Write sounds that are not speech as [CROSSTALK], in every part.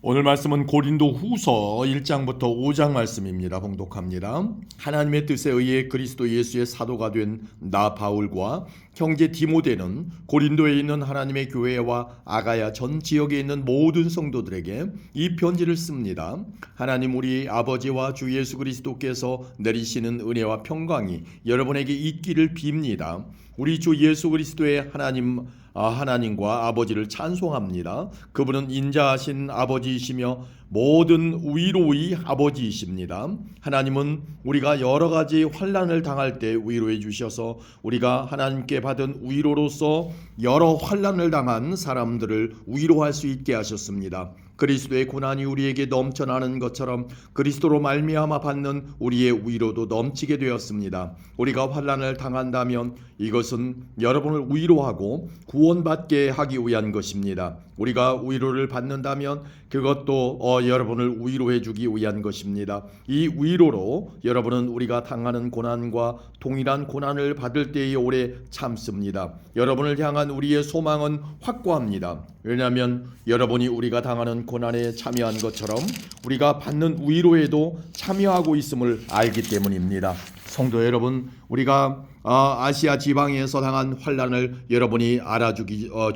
오늘 말씀은 고린도 후서 1장부터 5장 말씀입니다. 봉독합니다. 하나님의 뜻에 의해 그리스도 예수의 사도가 된 나 바울과 형제 디모데는 고린도에 있는 하나님의 교회와 아가야 전 지역에 있는 모든 성도들에게 이 편지를 씁니다. 하나님 우리 아버지와 주 예수 그리스도께서 내리시는 은혜와 평강이 여러분에게 있기를 빕니다. 우리 주 예수 그리스도의 하나님 아, 하나님과 아버지를 찬송합니다. 그분은 인자하신 아버지이시며 모든 위로의 아버지이십니다. 하나님은 우리가 여러 가지 환란을 당할 때 위로해 주셔서 우리가 하나님께 받은 위로로서 여러 환란을 당한 사람들을 위로할 수 있게 하셨습니다. 그리스도의 고난이 우리에게 넘쳐나는 것처럼 그리스도로 말미암아 받는 우리의 위로도 넘치게 되었습니다. 우리가 환란을 당한다면 이것은 여러분을 위로하고 구원받게 하기 위한 것입니다. 우리가 위로를 받는다면 그것도 어, 여러분을 위로해 주기 위한 것입니다. 이 위로로 여러분은 우리가 당하는 고난과 동일한 고난을 받을 때에 오래 참습니다. 여러분을 향한 우리의 소망은 확고합니다. 왜냐하면 여러분이 우리가 당하는 고난에 참여한 것처럼 우리가 받는 위로에도 참여하고 있음을 알기 때문입니다. 성도 여러분, 우리가 아, 아시아 지방에서 당한 환란을 여러분이 알아주기 어,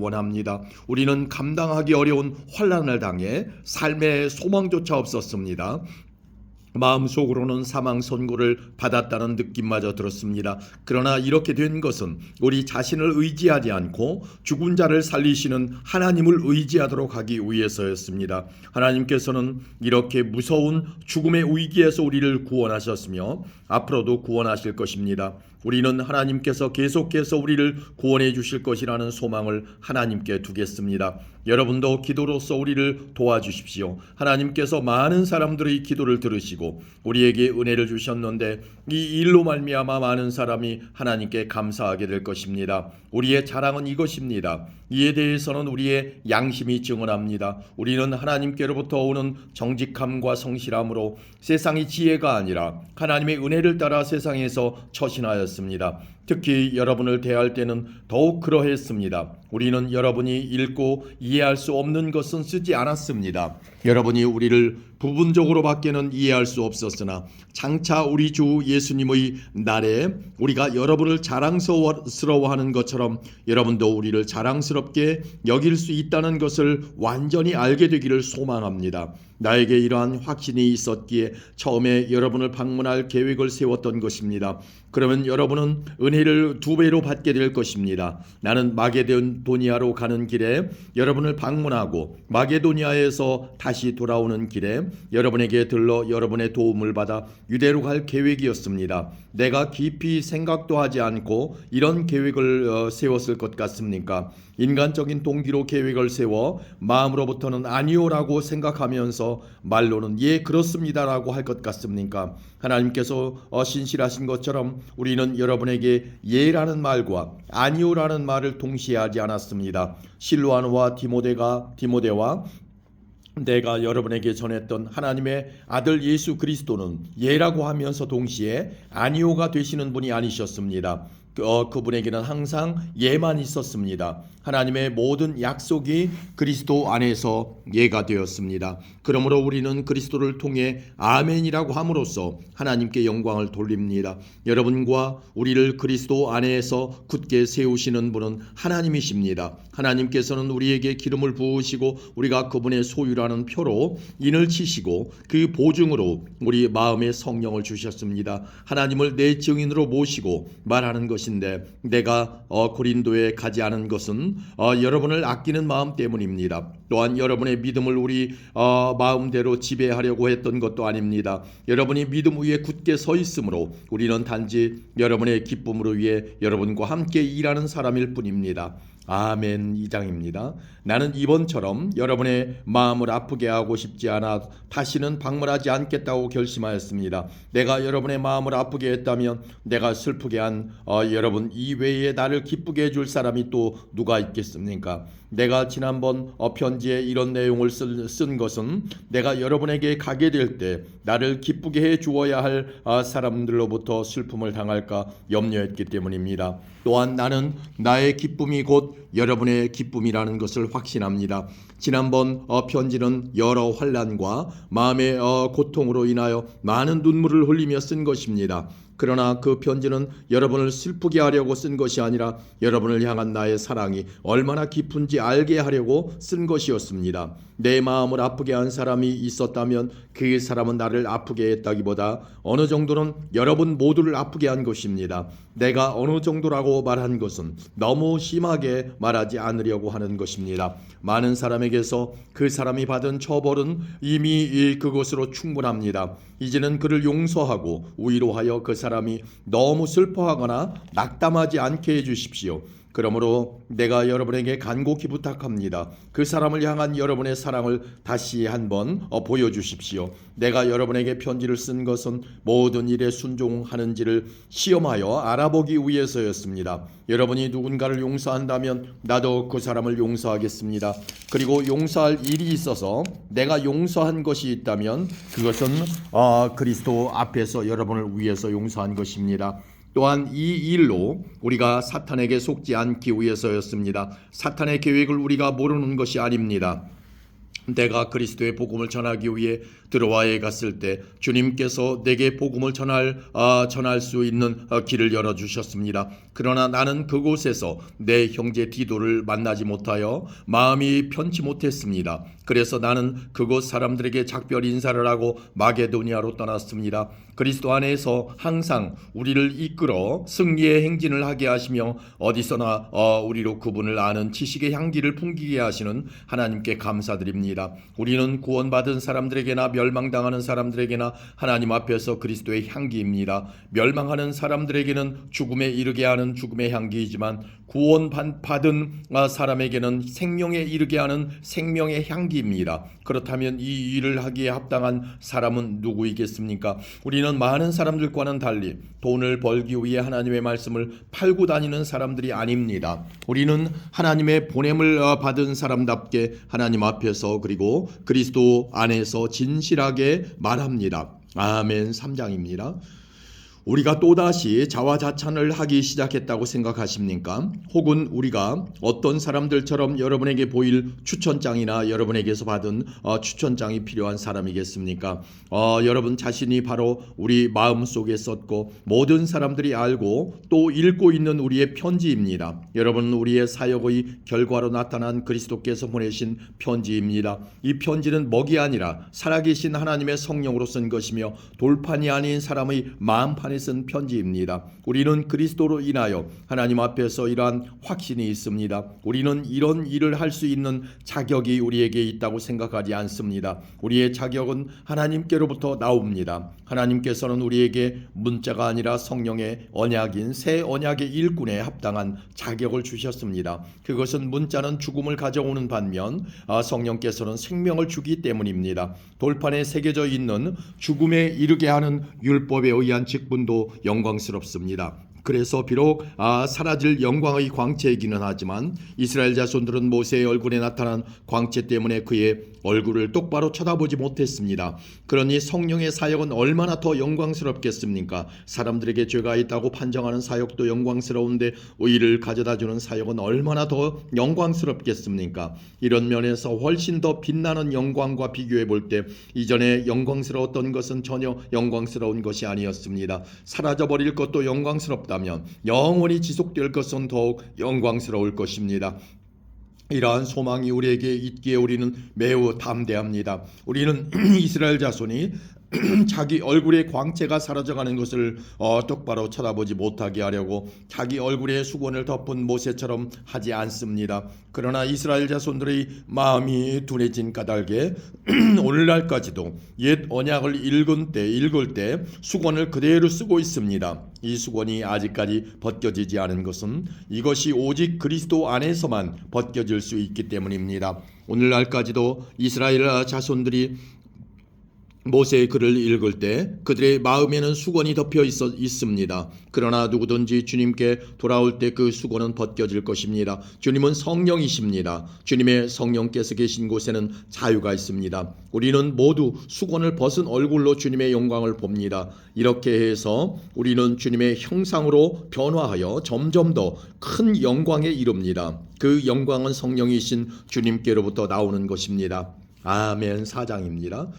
원합니다. 우리는 감당하기 어려운 환란을 당해 삶의 소망조차 없었습니다. 마음속으로는 사망 선고를 받았다는 느낌마저 들었습니다. 그러나 이렇게 된 것은 우리 자신을 의지하지 않고 죽은 자를 살리시는 하나님을 의지하도록 하기 위해서였습니다. 하나님께서는 이렇게 무서운 죽음의 위기에서 우리를 구원하셨으며 앞으로도 구원하실 것입니다. 우리는 하나님께서 계속해서 우리를 구원해 주실 것이라는 소망을 하나님께 두겠습니다. 여러분도 기도로서 우리를 도와주십시오. 하나님께서 많은 사람들의 기도를 들으시고 우리에게 은혜를 주셨는데 이 일로 말미암아 많은 사람이 하나님께 감사하게 될 것입니다. 우리의 자랑은 이것입니다. 이에 대해서는 우리의 양심이 증언합니다. 우리는 하나님께로부터 오는 정직함과 성실함으로 세상의 지혜가 아니라 하나님의 은혜를 따라 세상에서 처신하였습니다. 되었습니다. 특히 여러분을 대할 때는 더욱 그러했습니다. 우리는 여러분이 읽고 이해할 수 없는 것은 쓰지 않았습니다. 여러분이 우리를 부분적으로 밖에는 이해할 수 없었으나 장차 우리 주 예수님의 날에 우리가 여러분을 자랑스러워하는 것처럼 여러분도 우리를 자랑스럽게 여길 수 있다는 것을 완전히 알게 되기를 소망합니다. 나에게 이러한 확신이 있었기에 처음에 여러분을 방문할 계획을 세웠던 것입니다. 그러면 여러분은 은 혜를 두 배로 받게 될 것입니다. 나는 마게도니아로 가는 길에 여러분을 방문하고 마게도니아에서 다시 돌아오는 길에 여러분에게 들러 여러분의 도움을 받아 유대로 갈 계획이었습니다. 내가 깊이 생각도 하지 않고 이런 계획을 어, 세웠을 것 같습니까? 인간적인 동기로 계획을 세워 마음으로부터는 아니오라고 생각하면서 말로는 예 그렇습니다라고 할 것 같습니까? 하나님께서 어, 신실하신 것처럼 우리는 여러분에게 예라는 말과 아니오라는 말을 동시에 하지 않았습니다. 실로아노와 디모데가 디모데와 내가 여러분에게 전했던 하나님의 아들 예수 그리스도는 예라고 하면서 동시에 아니오가 되시는 분이 아니셨습니다. 어, 그분에게는 항상 예만 있었습니다. 하나님의 모든 약속이 그리스도 안에서 예가 되었습니다. 그러므로 우리는 그리스도를 통해 아멘이라고 함으로써 하나님께 영광을 돌립니다. 여러분과 우리를 그리스도 안에서 굳게 세우시는 분은 하나님이십니다. 하나님께서는 우리에게 기름을 부으시고 우리가 그분의 소유라는 표로 인을 치시고 그 보증으로 우리 마음에 성령을 주셨습니다. 하나님을 내 증인으로 모시고 말하는 것 인데 내가 어, 고린도에 가지 않은 것은 어, 여러분을 아끼는 마음 때문입니다. 또한 여러분의 믿음을 우리 어, 마음대로 지배하려고 했던 것도 아닙니다. 여러분이 믿음 위에 굳게 서 있으므로 우리는 단지 여러분의 기쁨으로 위해 여러분과 함께 일하는 사람일 뿐입니다. 아멘 2장입니다. 나는 이번처럼 여러분의 마음을 아프게 하고 싶지 않아 다시는 방문하지 않겠다고 결심하였습니다. 내가 여러분의 마음을 아프게 했다면 내가 슬프게 한 어, 여러분 이외에 나를 기쁘게 해줄 사람이 또 누가 있겠습니까? 내가 지난번 어, 편지에 이런 내용을 쓴, 쓴 것은 내가 여러분에게 가게 될 때 나를 기쁘게 해 주어야 할 어, 사람들로부터 슬픔을 당할까 염려했기 때문입니다. 또한 나는 나의 기쁨이 곧 여러분의 기쁨이라는 것을 확신합니다. 지난번 어, 편지는 여러 환란과 마음의 어, 고통으로 인하여 많은 눈물을 흘리며 쓴 것입니다. 그러나 그 편지는 여러분을 슬프게 하려고 쓴 것이 아니라 여러분을 향한 나의 사랑이 얼마나 깊은지 알게 하려고 쓴 것이었습니다. 내 마음을 아프게 한 사람이 있었다면 그 사람은 나를 아프게 했다기보다 어느 정도는 여러분 모두를 아프게 한 것입니다. 내가 어느 정도라고 말한 것은 너무 심하게 말하지 않으려고 하는 것입니다. 많은 사람에게서 그 사람이 받은 처벌은 이미 이 그것으로 충분합니다. 이제는 그를 용서하고 위로하여 그 사람 이 너무 슬퍼하거나 낙담하지 않게 해주십시오. 그러므로 내가 여러분에게 간곡히 부탁합니다. 그 사람을 향한 여러분의 사랑을 다시 한번 어, 보여주십시오. 내가 여러분에게 편지를 쓴 것은 모든 일에 순종하는지를 시험하여 알아보기 위해서였습니다. 여러분이 누군가를 용서한다면 나도 그 사람을 용서하겠습니다. 그리고 용서할 일이 있어서 내가 용서한 것이 있다면 그것은 어, 그리스도 앞에서 여러분을 위해서 용서한 것입니다. 또한 이 일로 우리가 사탄에게 속지 않기 위해서였습니다. 사탄의 계획을 우리가 모르는 것이 아닙니다. 내가 그리스도의 복음을 전하기 위해 드로아에 갔을 때 주님께서 내게 복음을 전할 아, 전할 수 있는 아, 길을 열어 주셨습니다. 그러나 나는 그곳에서 내 형제 디도를 만나지 못하여 마음이 편치 못했습니다. 그래서 나는 그곳 사람들에게 작별 인사를 하고 마게도니아로 떠났습니다. 그리스도 안에서 항상 우리를 이끌어 승리의 행진을 하게 하시며 어디서나 어, 우리로 그분을 아는 지식의 향기를 풍기게 하시는 하나님께 감사드립니다. 우리는 구원받은 사람들에게나 멸망당하는 사람들에게나 하나님 앞에서 그리스도의 향기입니다. 멸망하는 사람들에게는 죽음에 이르게 하는 죽음의 향기이지만 구원받은 사람에게는 생명에 이르게 하는 생명의 향기입니다. 그렇다면 이 일을 하기에 합당한 사람은 누구이겠습니까? 우리 는 많은 사람들과는 달리 돈을 벌기 위해 하나님의 말씀을 팔고 다니는 사람들이 아닙니다. 우리는 하나님의 보냄을 어, 받은 사람답게 하나님 앞에서 그리고 그리스도 안에서 진실하게 말합니다. 아멘 3장입니다. 우리가 또다시 자화자찬을 하기 시작했다고 생각하십니까? 혹은 우리가 어떤 사람들처럼 여러분에게 보일 추천장이나 여러분에게서 받은 어, 추천장이 필요한 사람이겠습니까? 어, 여러분 자신이 바로 우리 마음 속에 썼고 모든 사람들이 알고 또 읽고 있는 우리의 편지입니다. 여러분은 우리의 사역의 결과로 나타난 그리스도께서 보내신 편지입니다. 이 편지는 먹이 아니라 살아계신 하나님의 성령으로 쓴 것이며 돌판이 아닌 사람의 마음판 안에 쓴 편지입니다. 우리는 그리스도로 인하여 하나님 앞에서 이러한 확신이 있습니다. 우리는 이런 일을 할 수 있는 자격이 우리에게 있다고 생각하지 않습니다. 우리의 자격은 하나님께로부터 나옵니다. 하나님께서는 우리에게 문자가 아니라 성령의 언약인 새 언약의 일꾼에 합당한 자격을 주셨습니다. 그것은 문자는 죽음을 가져오는 반면 아, 성령께서는 생명을 주기 때문입니다. 돌판에 새겨져 있는 죽음에 이르게 하는 율법에 의한 직분 도 영광스럽습니다. 그래서 비록 아, 사라질 영광의 광채이기는 하지만 이스라엘 자손들은 모세의 얼굴에 나타난 광채 때문에 그의 얼굴을 똑바로 쳐다보지 못했습니다. 그러니 성령의 사역은 얼마나 더 영광스럽겠습니까? 사람들에게 죄가 있다고 판정하는 사역도 영광스러운데 의를 가져다 주는 사역은 얼마나 더 영광스럽겠습니까? 이런 면에서 훨씬 더 빛나는 영광과 비교해 볼 때 이전에 영광스러웠던 것은 전혀 영광스러운 것이 아니었습니다. 사라져 버릴 것도 영광스럽다 면 영원히 지속될 것은 더욱 영광스러울 것입니다. 이러한 소망이 우리에게 있기에 우리는 매우 담대합니다. 우리는 [CLEARS THROAT] 이스라엘 자손이 [CLEARS THROAT] 자기 얼굴의 광채가 사라져가는 것을 어, 똑바로 쳐다보지 못하게 하려고 자기 얼굴에 수건을 덮은 모세처럼 하지 않습니다. 그러나 이스라엘 자손들의 마음이 둔해진 까닭에 [CLEARS THROAT] 오늘날까지도 옛 언약을 읽은 때 읽을 때 수건을 그대로 쓰고 있습니다. 이 수건이 아직까지 벗겨지지 않은 것은 이것이 오직 그리스도 안에서만 벗겨질 수 있기 때문입니다. 오늘날까지도 이스라엘 자손들이 모세의 글을 읽을 때 그들의 마음에는 수건이 덮여 있어 있습니다. 그러나 누구든지 주님께 돌아올 때 그 수건은 벗겨질 것입니다. 주님은 성령이십니다. 주님의 성령께서 계신 곳에는 자유가 있습니다. 우리는 모두 수건을 벗은 얼굴로 주님의 영광을 봅니다. 이렇게 해서 우리는 주님의 형상으로 변화하여 점점 더 큰 영광에 이릅니다. 그 영광은 성령이신 주님께로부터 나오는 것입니다. 아멘 사장입니다.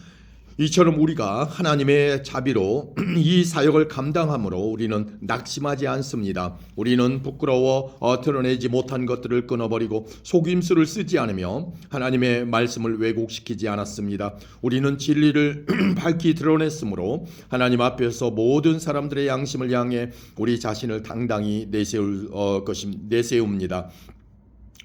이처럼 우리가 하나님의 자비로 [CLEARS THROAT] 이 사역을 감당함으로 우리는 낙심하지 않습니다. 우리는 부끄러워 어, 드러내지 못한 것들을 끊어버리고 속임수를 쓰지 않으며 하나님의 말씀을 왜곡시키지 않았습니다. 우리는 진리를 [CLEARS THROAT] 밝히 드러냈으므로 하나님 앞에서 모든 사람들의 양심을 향해 우리 자신을 당당히 내세울 어, 것임 내세웁니다.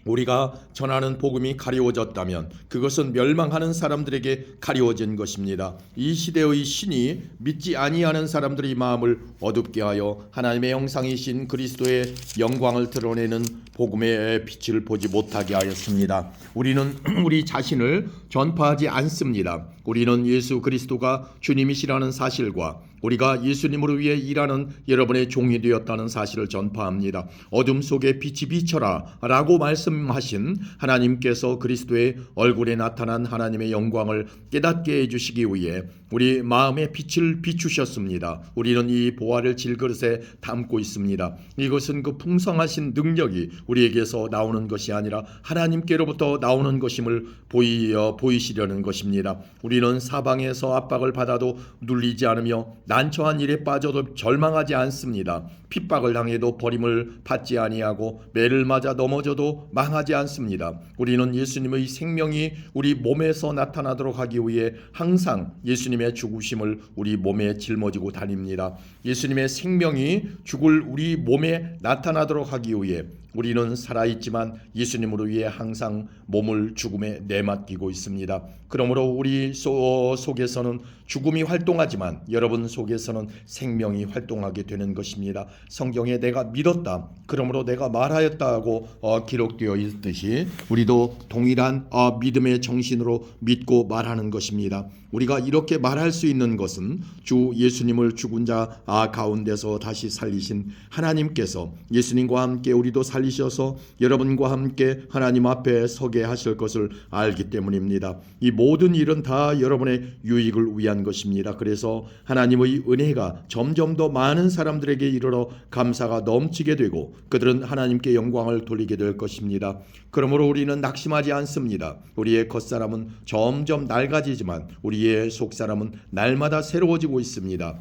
우리가 전하는 복음이 가리워졌다면 그것은 멸망하는 사람들에게 가리워진 것입니다. 이 시대의 신이 믿지 아니하는 사람들의 마음을 어둡게 하여 하나님의 형상이신 그리스도의 영광을 드러내는 복음의 빛을 보지 못하게 하였습니다. 우리는 [CLEARS THROAT] 우리 자신을 전파하지 않습니다. 우리는 예수 그리스도가 주님이시라는 사실과 우리가 예수님으로 위해 일하는 여러분의 종이 되었다는 사실을 전파합니다. 어둠 속에 빛이 비쳐라 라고 말씀하신 하나님께서 그리스도의 얼굴에 나타난 하나님의 영광을 깨닫게 해주시기 위해 우리 마음의 빛을 비추셨습니다. 우리는 이 보화를 질그릇에 담고 있습니다. 이것은 그 풍성하신 능력이 우리에게서 나오는 것이 아니라 하나님께로부터 나오는 것임을 보이어 보이시려는 것입니다. 우리는 사방에서 압박을 받아도 눌리지 않으며 난처한 일에 빠져도 절망하지 않습니다. 핍박을 당해도 버림을 받지 아니하고 매를 맞아 넘어져도 망하지 않습니다. 우리는 예수님의 생명이 우리 몸에서 나타나도록 하기 위해 항상 예수님 의 죽으심을 우리 몸에 짊어지고 다닙니다. 예수님의 생명이 죽을 우리 몸에 나타나도록 하기 위해 우리는 살아있지만 예수님으로 위해 항상 몸을 죽음에 내맡기고 있습니다. 그러므로 우리 소, 속에서는 죽음이 활동하지만 여러분 속에서는 생명이 활동하게 되는 것입니다. 성경에 내가 믿었다. 그러므로 내가 말하였다고 어, 기록되어 있듯이 우리도 동일한 어, 믿음의 정신으로 믿고 말하는 것입니다. 우리가 이렇게 말할 수 있는 것은 주 예수님을 죽은 자 아, 가운데서 다시 살리신 하나님께서 예수님과 함께 우리도 살 리셔서 여러분과 함께 하나님 앞에 서게 하실 것을 알기 때문입니다. 이 모든 일은 다 여러분의 유익을 위한 것입니다. 그래서 하나님의 은혜가 점점 더 많은 사람들에게 이르러 감사가 넘치게 되고 그들은 하나님께 영광을 돌리게 될 것입니다. 그러므로 우리는 낙심하지 않습니다. 우리의 겉사람은 점점 낡아지지만 우리의 속사람은 날마다 새로워지고 있습니다.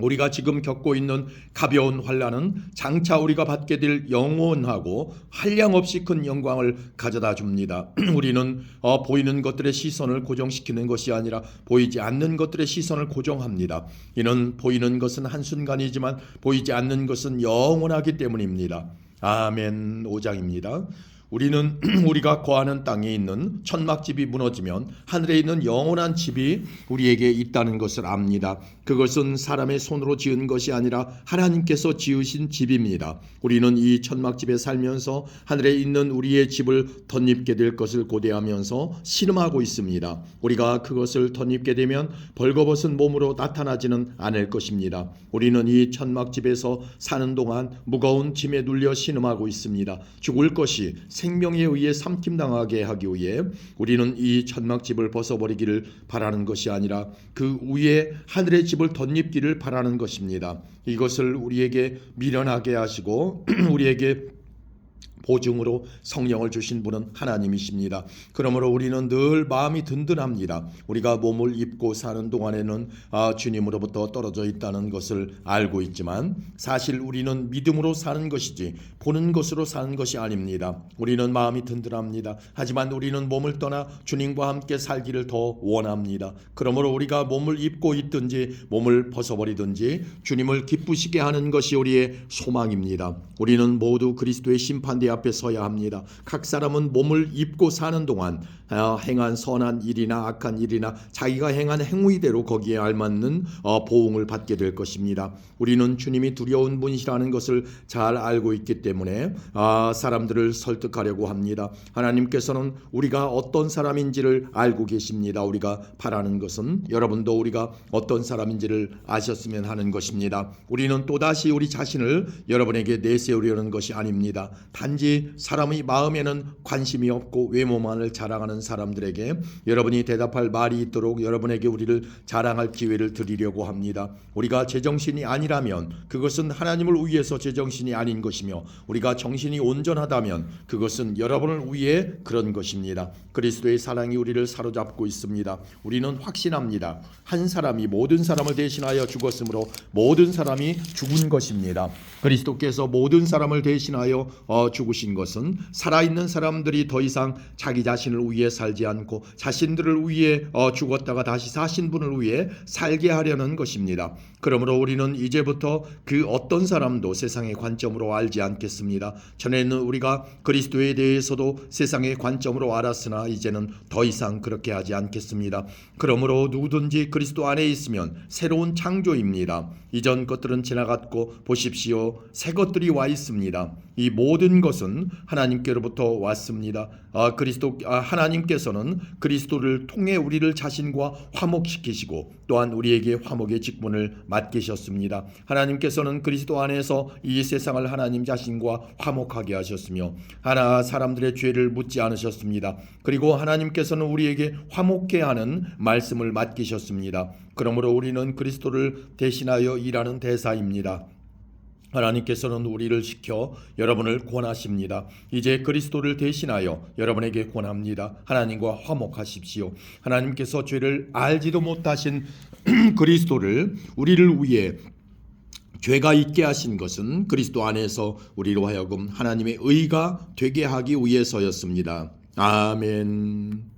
우리가 지금 겪고 있는 가벼운 환란은 장차 우리가 받게 될 영원하고 한량없이 큰 영광을 가져다 줍니다. [CLEARS THROAT] 우리는 어, 보이는 것들의 시선을 고정시키는 것이 아니라 보이지 않는 것들의 시선을 고정합니다. 이는 보이는 것은 한순간이지만 보이지 않는 것은 영원하기 때문입니다. 아멘 5장입니다. 우리는 [CLEARS THROAT] 우리가 거하는 땅에 있는 천막집이 무너지면 하늘에 있는 영원한 집이 우리에게 있다는 것을 압니다. 그것은 사람의 손으로 지은 것이 아니라 하나님께서 지으신 집입니다. 우리는 이 천막집에 살면서 하늘에 있는 우리의 집을 덧입게 될 것을 고대하면서 신음하고 있습니다. 우리가 그것을 덧입게 되면 벌거벗은 몸으로 나타나지는 않을 것입니다. 우리는 이 천막집에서 사는 동안 무거운 짐에 눌려 신음하고 있습니다. 죽을 것이 생명에 의해 삼킴당하게 하기 위해 우리는 이 천막집을 벗어버리기를 바라는 것이 아니라 그 위에 하늘의 집을 덧입기를 바라는 것입니다. 이것을 우리에게 미련하게 하시고 [CLEARS THROAT] 우리에게 보증으로 성령을 주신 분은 하나님이십니다. 그러므로 우리는 늘 마음이 든든합니다. 우리가 몸을 입고 사는 동안에는 아, 주님으로부터 떨어져 있다는 것을 알고 있지만 사실 우리는 믿음으로 사는 것이지 보는 것으로 사는 것이 아닙니다. 우리는 마음이 든든합니다. 하지만 우리는 몸을 떠나 주님과 함께 살기를 더 원합니다. 그러므로 우리가 몸을 입고 있든지 몸을 벗어버리든지 주님을 기쁘시게 하는 것이 우리의 소망입니다. 우리는 모두 그리스도의 심판대 앞에 서야 합니다. 각 사람은 몸을 입고 사는 동안 어, 행한 선한 일이나 악한 일이나 자기가 행한 행위대로 거기에 알맞는 어, 보응을 받게 될 것입니다. 우리는 주님이 두려운 분이시라는 것을 잘 알고 있기 때문에 아, 사람들을 설득하려고 합니다. 하나님께서는 우리가 어떤 사람인지를 알고 계십니다. 우리가 바라는 것은 여러분도 우리가 어떤 사람인지를 아셨으면 하는 것입니다. 우리는 또다시 우리 자신을 여러분에게 내세우려는 것이 아닙니다. 단지 사람의 마음에는 관심이 없고 외모만을 자랑하는 사람들에게 여러분이 대답할 말이 있도록 여러분에게 우리를 자랑할 기회를 드리려고 합니다. 우리가 제정신이 아니라면 그것은 하나님을 위해서 제정신이 아닌 것이며 우리가 정신이 온전하다면 그것은 여러분을 위해 그런 것입니다. 그리스도의 사랑이 우리를 사로잡고 있습니다. 우리는 확신합니다. 한 사람이 모든 사람을 대신하여 죽었으므로 모든 사람이 죽은 것입니다. 그리스도께서 모든 사람을 대신하여 어, 죽으신 것은 살아있는 사람들이 더 이상 자기 자신을 위해 살지 않고 자신들을 위해 어, 죽었다가 다시 사신 분을 위해 살게 하려는 것입니다. 그러므로 우리는 이제부터 그 어떤 사람도 세상의 관점으로 알지 않겠습니다. 전에는 우리가 그리스도에 대해서도 세상의 관점으로 알았으나 이제는 더 이상 그렇게 하지 않겠습니다. 그러므로 누구든지 그리스도 안에 있으면 새로운 창조입니다. 이전 것들은 지나갔고 보십시오. 새 것들이 와 있습니다. 이 모든 것은 하나님께로부터 왔습니다. 아, 그리스도 아, 하나님께서는 그리스도를 통해 우리를 자신과 화목시키시고 또한 우리에게 화목의 직분을 맡기셨습니다. 하나님께서는 그리스도 안에서 이 세상을 하나님 자신과 화목하게 하셨으며 하나 사람들의 죄를 묻지 않으셨습니다. 그리고 하나님께서는 우리에게 화목케 하는 말씀을 맡기셨습니다. 그러므로 우리는 그리스도를 대신하여 일하는 대사입니다. 하나님께서는 우리를 시켜 여러분을 권하십니다. 이제 그리스도를 대신하여 여러분에게 권합니다. 하나님과 화목하십시오. 하나님께서 죄를 알지도 못하신 [CLEARS THROAT] 그리스도를 우리를 위해 죄가 있게 하신 것은 그리스도 안에서 우리로 하여금 하나님의 의가 되게 하기 위해서였습니다. 아멘.